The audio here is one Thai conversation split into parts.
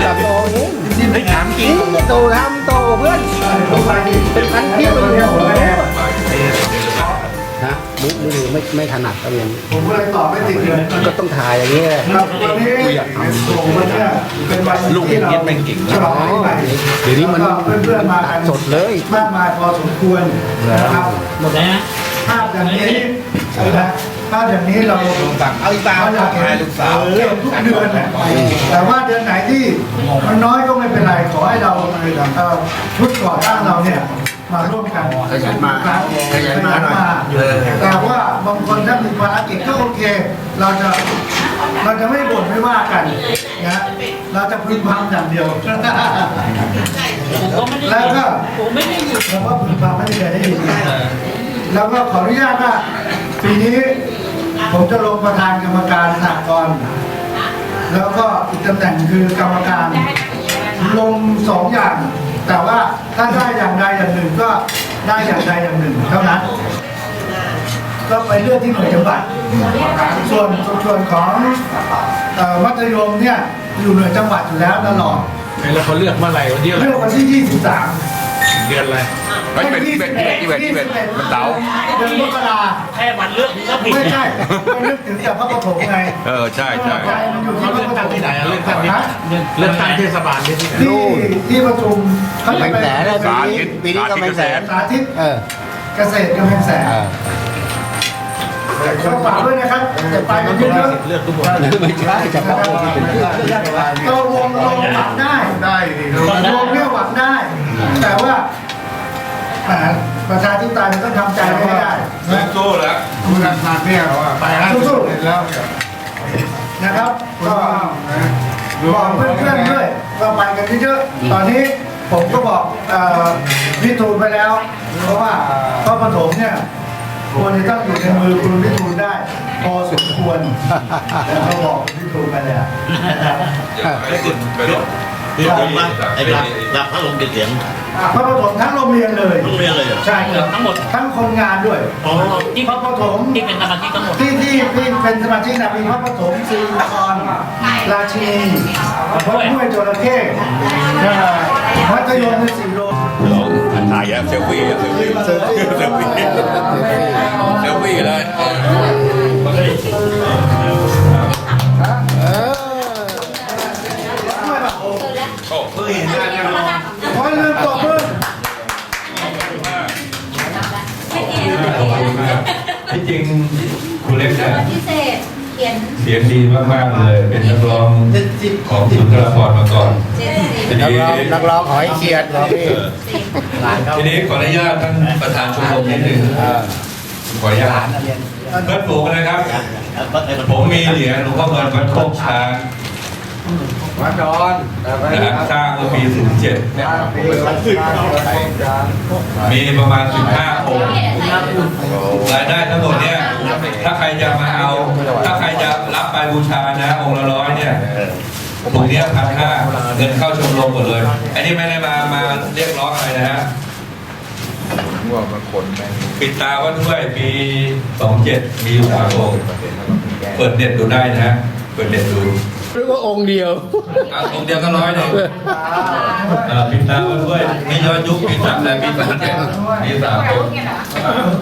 แบบโตนี่ไอ้ถามจริงโตทำโตเพื่อนเป็นพันที่มันฮะมุกนี่ไม่ไม่ถนัดก็เรียนผมก็เลยตอบไม่ติดเลยก็ต้องถ่ายอย่างนี้ยครับวันนี้ส่งวันเนี้ยเป็นวันที่เราฉลองปีใหม่เดี๋ยวนี้มันเพื่อนๆมากันสดเลยมากมายพอสมควรนะครับหมดแล้วภาพอย่างนี้ นะภาพอย่างนี้เราเอาอีตาเราอยากเห็นลูกสาวเก็บทุกเดือนน่ะแต่ว่าเดือนไหนที่มันน้อยก็ไม่เป็นไรขอให้เราเอ่อชุดก่อตั้งเราเนี่ยมาร่วมกันขยันมาขยันมาหน่อยแต่ว่าบางคนถ้ามีภารกิจก็โอเค เราจะเราจะไม่บ่นไม่ว่ากันนะเราจะพึมพำอย่างเดียวผมก็ไม่ได้แล้วก็ผมไม่ได้อยู่เราก็พึมพำไม่ได้เคยได้ยิน แล้วก็ขออนุญาตว่าปีนี้ผมจะลงประธานกรรมการสหกรณ์แล้วก็อีกตำแหน่งคือกรรมการลงสองอย่าง แต่ว่าถ้าได้อย่างใดอย่างหนึ่งก็ได้อย่างใดอย่างหนึ่งเท่านั้น ก็ไปเลือกที่หน่วยจังหวัดส่วนส่วนของเอ่อมัธยมเนี่ยอยู่หน่วยจังหวัดอยู่แล้วตลอดแล้วเขาเลือกเมื่อไหร่วันที่อะไรเลือกวันที่ 23 เดือนอะไรเฮ้ยเป็นที่เป็นที่เป็นที่เป็นมันเต๋าเดือนมกราแค่วันเลือกก็ผิดไม่ใช่ก็นึกถึงแต่พระปฐมไงเออใช่ใช่ใจมันอยู่ที่เขาพเลืระอกปฐตั้งมที่ไหนอะเลือกตั้งที่ฮะเลือกตั้งเทศบาลที่ที่ไหนที่ที่ประชุมเขาจะแบงไปแสนเลยปีนี้ปีนี้ก็แบงแสนสาธิตเออเกษตรกำแพงแสนเออ ก็ฝากด้วยนะครับจะไปกันเยอะเลือกทุกคนไม่ใช่จะเข้าที่เป็นชื่อๆเราวงเราหวังได้ได้ดิวงเนี่ยหวังได้ แต่ว่าแหมประชาธิปไตยมันต้องทำใจไม่ได้สู้แล้วคุณนันานเนี่ยไปแล้วสู้แล้วนะครับก็บอกเพื่อนๆด้วยว่าไปกันเยอะๆตอนนี้ผมก็บอกเอ่อวิทูลไปแล้ว เพราะว่าพระปฐมเนี่ย ควรจะต้องอยู่ในมือคุณวิทูลได้ พอสมควรแล้วก็บอกวิทูลไปแล้วไม่ติดไปหรอกคือผมว่าไอ้รับรับพระลงเป็นเสียงพระปฐมทั้งโรงเรียนเลยโรงเรียนเลยเหรอใช่ครับทั้งหมดทั้งคนงานด้วยอ๋อที่พระปฐมที่เป็นสมาชิกทั้งหมดที่ที่ที่เป็นสมาชิกนะมีพระปฐมศรีนครราชินีพระห้วยจระเข้นะฮะมัธยมในสี่โหรงถ่ายแล้วเซลฟี่เซลฟี่เซลฟี่เซลฟี่เซลฟี่เลยเออโอ้เพิ่งเห็นหน้าเลยขอให้ลืมตบมือที่จริงคุณเล็กเนี่ยพิเศษเขียนเสียงดีมากๆเลย เป็นนักร้องของสุนทรภพมาก่อน ทีนักนี้ร้องนักร้องขอให้เกียรติร้องนี่หลานเขาทีนี้ขออนุญาตท่านประธานชมรมนิดหนึ่งเออขออนุญาตเพื่อนฝูงนะครับ ผมมีเหรียญหลวงพ่อเงินวัดโคกช้างวัดดอนนะครับสร้างเมื่อปี07มีประมาณ 15 องค์รายได้ทั้งหมดเนี่ยถ้าใครจะมาเอา ถ้าใครจะรับไปบูชานะองค์ละร้อยเนี่ย ถุงเนี้ยพันห้าเงินเข้าชมรมหมดเลย อันนี้ไม่ได้มามาเรียกร้องอะไรนะฮะง่วงมาคนแม่งปิดตาว่าด้วยปี27มีอยู่สามองค์เปิดเน็ตดูได้นะฮะเปิดเน็ตดูหรือว่าองค์เดียวอะองค์เดียวก็ร้อยหนึ่งอ่าปิดตาว่าด้วยไม่ย้อนยุคปีสามแต่ปีสามเจ็ดมีสามองค์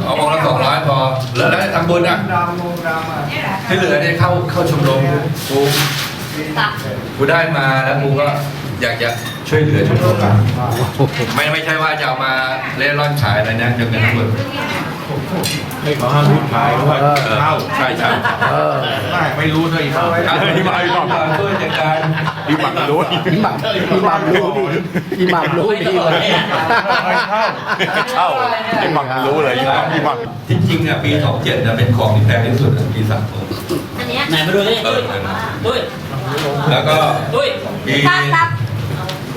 เอาองค์ละสองร้อยพอแล้วได้ทำบุญอะที่เหลือเนี่ยเข้าเข้าชมรมกู กูได้มาแล้วกูก็อยากจะช่วยเหลือชมรมไม่ไม่ใช่ว่าจะเอามาเล่ร่อนขายอะไรนะเดี๋ยวเงินทั้งหมดไม่ขอห้ามพูดขายเพราะว่าเออใช่ใช่เออไม่ไม่รู้ด้วยอีกการที่มาที่มาช่วยจัดการ อีหมักรู้อิหมัมอิหมัมรู้ดีอิหมัมรู้ดีเลยเข้าอีหมักรู้เลยอีหมักอีหมักจริงๆเนี่ยปี27เนี่ยเป็นของที่แพงที่สุดในปีสามอันเนี้ยไหนมาดูดิเออด้วยแล้วก็ด้วยปีขั้นต่ำ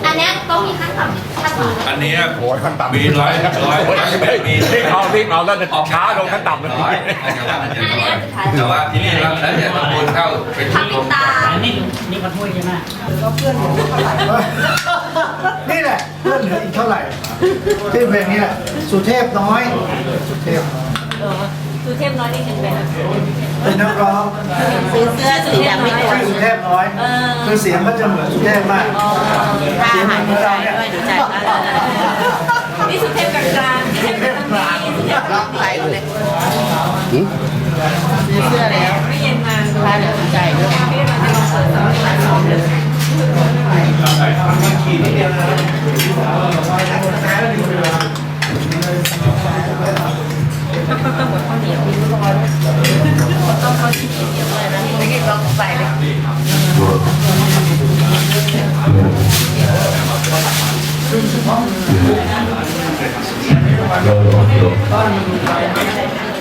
อันเนี้ยต้องมีขั้นต่ำขั้นต่ำอันเนี้ยโอ้ยขั้นต่ำมีร้อยร้อยสิบเอ็ดปีรีบเอารีบเอาแล้วจะช้าลงขั้นต่ำเลยร้อยแต่ว่าที่นี่แล้วแล้วเนี่ยตำบลเข้าเป็นชมรมตาอันนี้นี่กระถ้วยใช่ไหมนี่แหละเพื่อนเหลืออีกเท่าไหร่ที่เพลงนี้แหละสุเทพน้อยสุเทพสุเทพน้อยนี่ถึงไหมคะเป็นนักร้องซื้อเสื้อสีดำไม่ได้ชื่อสุเทพน้อยเออคือเสียงก็จะเหมือนสุเทพมาก ซื้อเสื้อแล้วไม่เย็นมาค่าเดี๋ยวดูใจด้วยไม่ได้มาจะลองเปิดส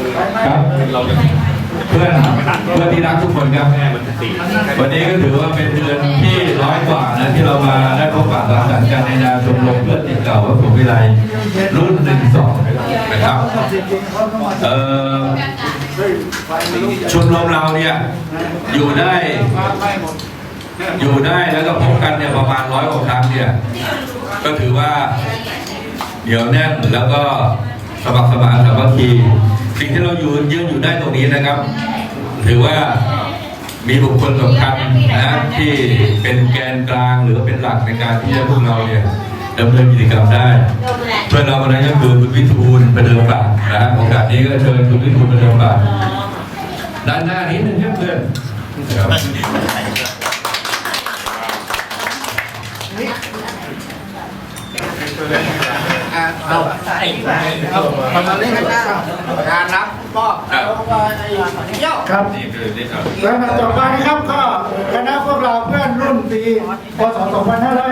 ำหรับเลยต้องเขาชิ้นเดียวเลยนะเลยครับเพื่อนเพื่อนที่รักทุกคนครับ วันนี้ก็ถือว่าเป็นเดือนที่ร้อยกว่านะที่เรามาได้พบปะสังสรรค์กันในนามชมรมเพื่อนติดเก่าวัดสุวิไลรุ่นหนึ่งสองนะครับเอ่อชมรมเราเนี่ยอยู่ได้อยู่ได้แล้วก็พบกันเนี่ยประมาณร้อยกว่าครั้งเนี่ยก็ถือว่าเหนียวแน่นแล้วก็สมัครสมานสามัคคี สิ่งที่เราอยู่ยืนอยู่ได้ตรงนี้นะครับ ถือว่ามีบุคคลสำคัญนะที่เป็นแกนกลางหรือเป็นหลักในการที่จะพวกเราเนี่ยดำเนินกิจกรรมได้เพื่อนเราคนนั้ก็คือคุณวิทูลประเดิมปากนะโอกาสนี้ก็เชิญคุณวิทูลประเดิมปากด้านหน้านิดนึงครับ เพื่อนครับประมาณนี้ครับงานรับมอบแล้วก็เที่ยวครับนี่คือที่ครับแล้วต่อไปนะครับก็คณะพวกเราเพื่อนรุ่นปีพศ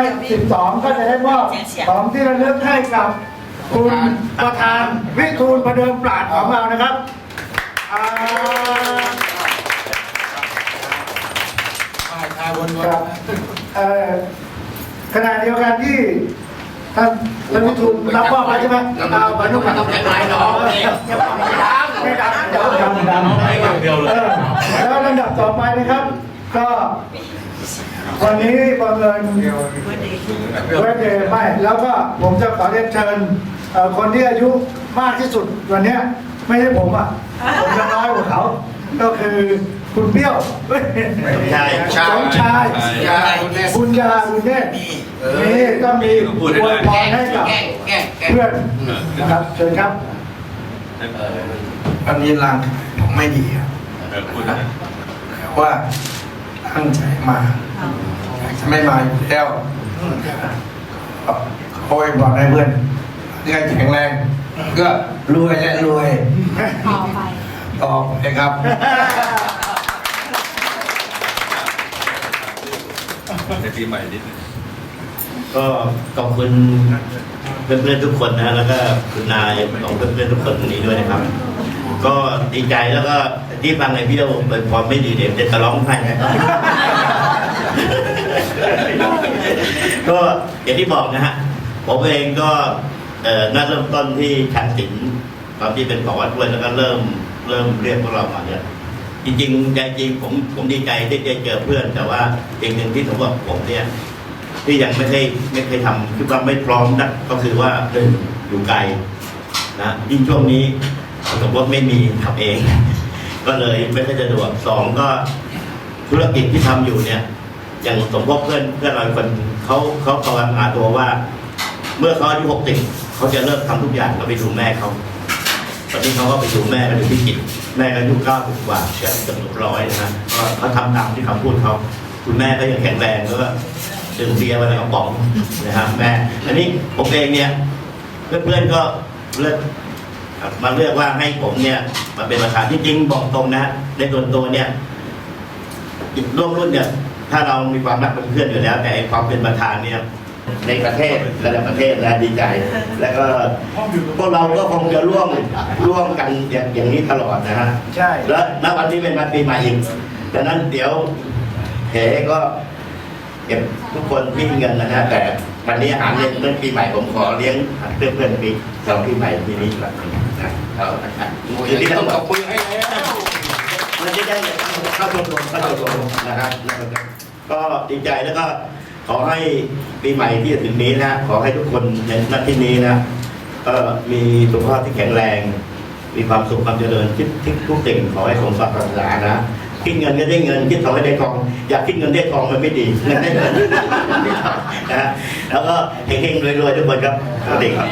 2512 ก็จะได้มอบของที่ระลึกให้กับคุณประธานวิทูลประเดิมปราดของเรานะครับขณะเดียวกันที่ ท่านท่านวิทูลรับมอบไปใช่ไหมเอาไปนุ่มกันต้องแข็งแรงเนาะไม่ดังเดี๋ยวดังดังเออแล้วลำดับต่อไปนะครับ ก็วันนี้บังเอิญเวทเดย์ไม่แล้วก็ผมจะขอเรียนเชิญเอ่อคนที่อายุมากที่สุดวันเนี้ยไม่ใช่ผมอะผมจะน้อยกว่าเขา ก็คือ คุณเปี้ยวเฮ้ยใช่สมชายบุญญาบุญเนตรนี่ก็มีอวยพรให้กับเพื่อนนะครับเชิญครับวันนี้ร่างไม่ดีครับเออพูดนะว่าตั้งใจมาไม่มาอยู่แล้วโอ้ยบอกให้เพื่อนที่แข็งแรง ก็รวยและรวย ต่อไป ต่อไปครับ ในปีใหม่นิดนึงก็ขอบคุณเพื่อนๆทุกคนนะ แล้วก็คุณนายของเพื่อนๆทุกคนตรงนี้ด้วยนะครับ ก็ดีใจแล้วก็ที่ฟังในพี่โอเป็นความไม่ดีเดี๋ยวจะร้องไห้ก็อย่างที่บอกนะฮะผมเองก็นัดเริ่มต้นที่ชันศิลป์ตอนที่เป็นของวัดด้วยแล้วก็เริ่มเริ่มเรียกพวกเรามาเนี่ย จริงๆใจจริงผมผมดีใจที่ได้เจอเพื่อน แต่ว่าอีกหนึ่งที่ผมบอกผมเนี่ยที่ยังไม่ได้ไม่เคยทำคือว่าไม่พร้อมนะก็คือว่าเดินอยู่ไกลนะยิ่งช่วงนี้สมมติไม่มีทำเอง ก็เลยไม่ค่อยสะดวกสองก็ธุรกิจที่ทำอยู่เนี่ยอย่างสมมติเพื่อนเพื่อนเราคนเขาเขาภาวนาตัวว่า เมื่อเขาอายุหกสิบเขาจะเลิกทำทุกอย่างแล้วไปดูแม่เขา ตอนนี้เขาก็ไปดูแม่กันอยู่ที่กิจแม่ก็อายุเก้าสิบกว่าเกือบเกือบร้อยนะฮะก็เขาทำตามที่คำพูดเขาคุณแม่ก็ยังแข็งแรงแล้วก็ดื่มเบียร์วันละกระป๋องนะครับแม่อันนี้ผมเองเนี่ยเพื่อนๆก็เลือกมาเลือกว่าให้ผมเนี่ยมาเป็นประธานที่จริงบอกตรงนะในตัวตัวเนี่ยอีกร่วมรุ่นเนี่ยถ้าเรามีความรักเป็นเพื่อนอยู่แล้ว แต่ความเป็นประธานเนี่ย ในประเทศระดับประเทศนะดีใจ แล้วก็พวกเราก็คงจะร่วมร่วมกันอย่างอย่างนี้ตลอดนะฮะใช่แล้วณวันนี้เป็นวันปีใหม่อีกดังนั้นเดี๋ยวเหก็เก็บทุกคนพี่เงินนะฮะแต่วันนี้อาหารเลี้ยงเพื่อนปีใหม่ผมขอเลี้ยงเพื่อนเพื่อนปีสองปีใหม่ปีนี้แบบนี้นะเอานะครับคือที่ต้องขอบคุณให้แล้วมันจะได้เข้าชมรมเข้าชมรมนะครับก็ดีใจแล้วก็ ขอให้ปีใหม่ที่จะถึงนี้นะ ขอให้ทุกคนในหน้าที่นี้นะก็มีสุขภาพที่แข็งแรง มีความสุขความเจริญคิดคิดทุกสิ่งขอให้สมศักดิ์ศาสนานะคิดเงินก็ได้เงินคิดทองก็ได้ทอง อยากคิดเงินได้ทองมันไม่ดีเงินได้เงินนะฮะแล้วก็เฮงๆรวยๆทุกคนครับสวัสดีครับ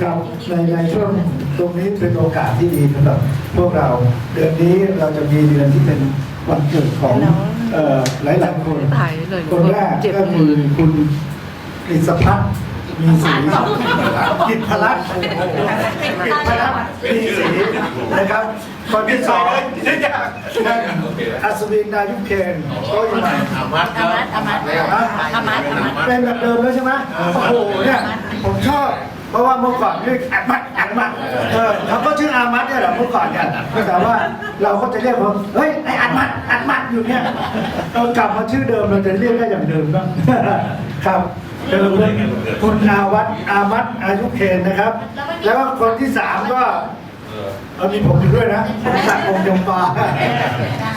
ครับในในช่วงตรงนี้เป็นโอกาสที่ดีสำหรับพวกเรา เดือนนี้เราจะมีเดือนที่เป็น วันเกิดของเอ่อหลายหลายๆคนถ่ายเลยคนแรกก็คือคุณกฤษพัฒน์มีศรีกิจพลัฒน์กิจพลัฒน์มีศรีนะครับคนที่สองอัศวินนายุคเคนโอ้ยใหม่อามัดอามัดอามัดอามัด เป็นแบบเดิมแล้วใช่ไหมโอ้โหเนี่ย ผมชอบ เพราะว่าเมื่อก่อนเรียกอัดมัดอัดมัดเออเขาก็ชื่ออามัดเนี่ยแหละเมื่อก่อนเนี่ยแต่ว่าเราก็จะเรียกผมเฮ้ยไออัดมัดอัดมัดอยู่เนี่ยเรากลับมาชื่อเดิมเราจะเรียกได้อย่างเดิมบ้างครับเดิมเลยคุณอาวัตอามัดอายุเคนนะครับ แล้วก็คนที่สามก็เออมีผมอยู่ด้วยนะผมศักดิ์องค์ยมฟ้า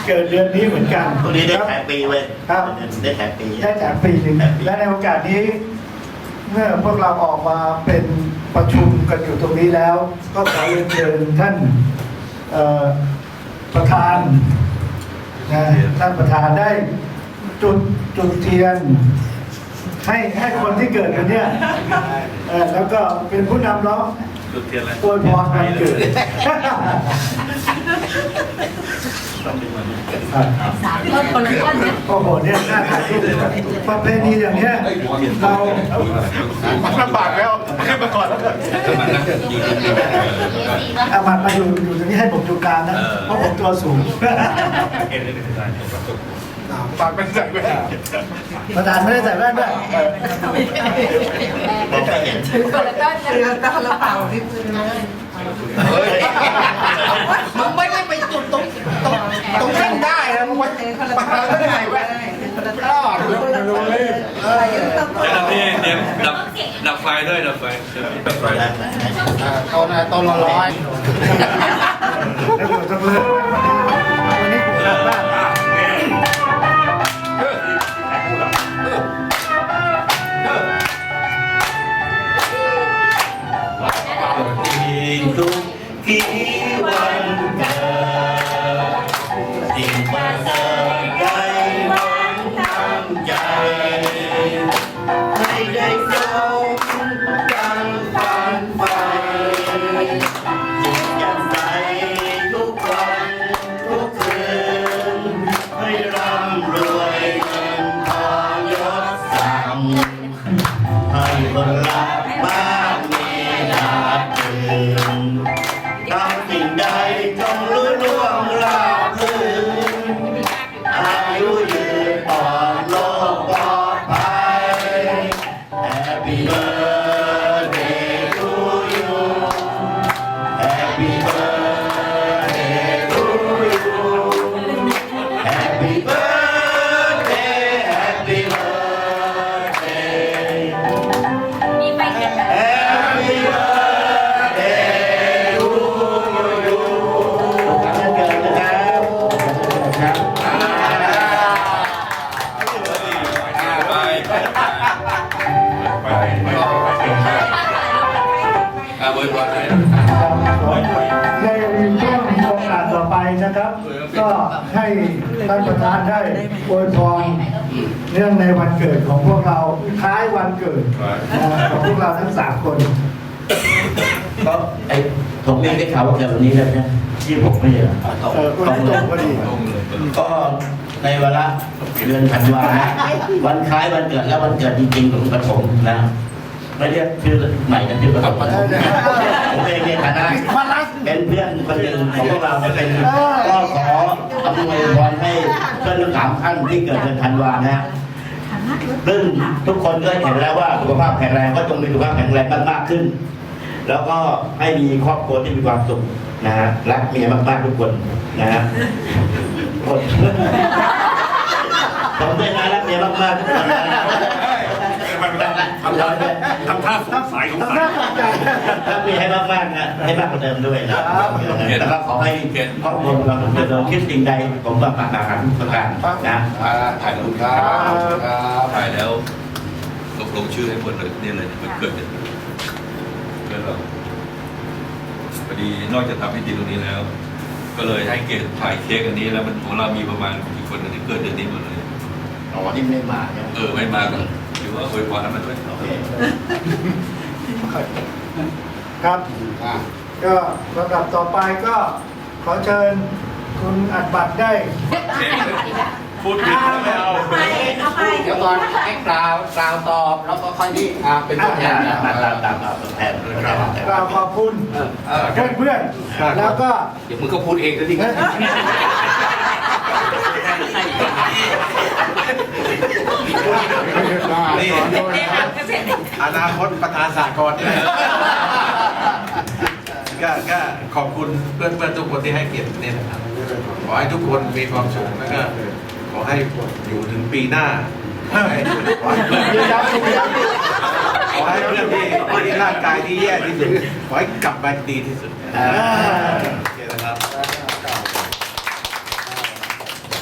เกิดเดือนนี้เหมือนกันคนนี้ได้แถมปีเว้ยครับได้แถมปีได้จากปีหนึ่งและในโอกาสนี้ เมื่อพวกเราออกมาเป็นประชุมกันอยู่ตรงนี้แล้ว ก็ขอเรียนเชิญท่านเอ่อประธานนะท่านประธานได้จุดจุดเทียน ให้ให้คนที่เกิดวันเนี้ยเอ่อแล้วก็เป็นผู้นำร้องจุดเทียนอะไรอวยพรวันเกิด ต้นคนละต้นเนี่ยโอ้โหเนี่ยน่าถ่ายรูปประเพณีอย่างเนี้ยเราลำบากแล้วขึ้นมาก่อนแล้วกันอามามาอยู่อยู่ตรงนี้ให้ผมอยู่กางนะเพราะผมตัวสูงปากเป็นใสักแว่นประธานไม่ได้ใส่แว่นด้วยมองไม่เห็นคนละต้นเรือต้นละเปล่าที่พื้นเลยมึงไม่ได้ ตรงตรงเส้นได้นะมึงไปปากแล้วได้ไงวะรอดแล้วนี่เนี่ยดับดับไฟด้วยดับไฟดับไฟตอนตอนร้อยแล้วอยู่ตรงเลยวันนี้ผมกลับบ้านอีกทุ Happy ก็ให้ท่านประธานได้อวยพรเนื่องในวันเกิดของพวกเราคล้ายวันเกิดของพวกเราทั้งสามคนก็ไอ้ผมเองได้ข่าวว่าเกิดวันนี้แล้วนะที่ผมไม่ใช่เหรอเออคนที่ตรงพอดีก็ในเวลาเดือนธันวานะวันคล้ายวันเกิดและวันเกิดจริงๆของปฐมนะไม่เรียกชื่อใหม่นะชื่อปฐมนะผมเองในฐานะเป็นเพื่อนคนหนึ่งของพวกเราเป็นก็ ขออำนวยพรให้เพื่อนทั้งสามท่านที่เกิดเดือนธันวานะซึ่งทุกคนก็เห็นแล้วว่าสุขภาพแข็งแรงก็จงมีสุขภาพแข็งแรงมากๆขึ้น แล้วก็ให้มีครอบครัวที่มีความสุขนะฮะรักเมียมากๆทุกคนนะฮะคนผมด้วยนะรักเมียมากๆทุกคนนะ ทำร้อยด้วยทำท่าสงสัยของทำสาหน้ายตกใจรักเมียให้มากๆนะให้มากกว่าเดิมด้วยนะแล้วก็ขอให้ครอบครัวมีความสุขเจริญคิดสิ่งใดผมว่าปรารถนาทุกประการนะถ่ายรูปครับถ่ายแล้วลงลงชื่อให้หมดเลยนี่เลยมันเกิดดีนอกจากทำพิธีตรงนี้แล้ว ก็เลยให้เกียรติถ่ายเค้กอันนี้แล้วมันของเรามีประมาณกี่คนที่เกิดเดือนนี้หมดเลยอ๋อที่ไม่มาใช่ไหมเออไม่มากั นถือว่าอวยพรให้มันด้วยโอเคครับก็ลำดับต่อไปก็ขอเชิญคุณอัดบัตรได้พูดผิดไม่เอาไปเอาไปเดี๋ยวก่อนให้กล่าวกล่าวตอบแล้วก็ค่อยที่อ่าเป็นตัวแทนตามตามตามตามตัวแทนตัวแทนกล่าวขอบคุณเออเพื่อนเพื่อนๆแล้วก็เดี๋ยวมึงก็พูดเองซะดิ นี่อนาคตประธานสากลเนี่ยก็ก็ขอบคุณเพื่อนเพื่อนๆทุกคนที่ให้เกียรติเนี่ยนะครับขอให้ทุกคนมีความสุขแล้วก็ขอให้อยู่ถึงปีหน้าขอให้ขอให้เพื่อนที่ขอให้เพื่อนที่ที่ร่างกายที่แย่ที่สุดขอให้กลับมาดีที่สุดอ่าโอเคนะครับ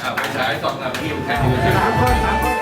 อ่าไปฉายสองนาทีแค่สามคนสามคน